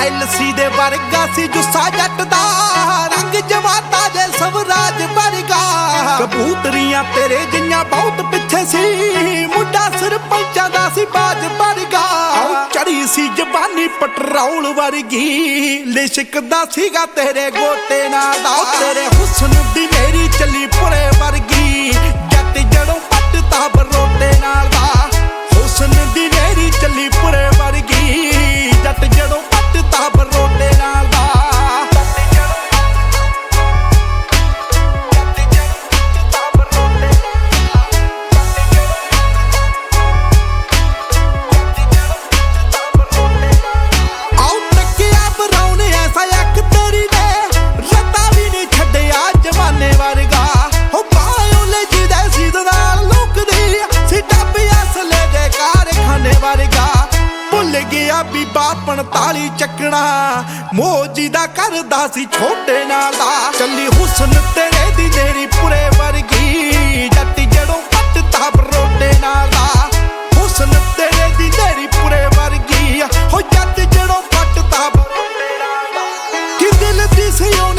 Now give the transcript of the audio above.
ਵਰਗਾ ਸੀ ਜੁੱਸਾ ਜੱਟ ਦਾ ਰੰਗ ਜਵਾਤਾ ਜੇ ਸਵਰਾਜ ਵਰਗਾ। ਕਬੂਤਰੀਆਂ ਤੇਰੇ ਜਿੰਨਾ ਬਹੁਤ ਪਿੱਛੇ ਸੀ, ਮੁੰਡਾ ਸਰਪੰਚਾਂ ਦਾ ਸੀ ਬਾਜ ਵਰਗਾ। ਚੜੀ ਸੀ ਜਵਾਨੀ ਪਟਰੌਲ ਵਰਗੀ ਲਿਸ਼ਕਦਾ ਸੀਗਾ ਤੇਰੇ ਗੋਤੇ ਨਾਲ ਦਾ। ਤੇਰੇ ਹੁਸਨ ਦੀ ਮੇਰੀ ਚੱਲੀ ਬੀਬਾ 45 ਚੱਕਣਾ। ਮੋਜੀ ਦਾ ਕਰਦਾ ਸੀ ਛੋਟੇ ਨਾਲ ਦਾ। ਚੱਲੀ ਹੁਸਨ ਤੇਰੇ ਦੀ ਜਿਹੜੀ ਪੂਰੇ ਵਰਗੀ। ਜੱਟ ਜੜੋਂ ਪੱਟਤਾ ਬਰੋਟੇ ਨਾਲ ਦਾ। ਹੁਸਨ ਤੇਰੇ ਦੀ ਜਿਹੜੀ ਪੂਰੇ ਵਰਗੀ। ਹੋ ਜੱਟ ਜੜੋਂ ਪੱਟਤਾ ਬਰੋਟੇ ਨਾਲ ਦਾ। ਕਿ ਦਿਲ ਦੀ ਸਿਓ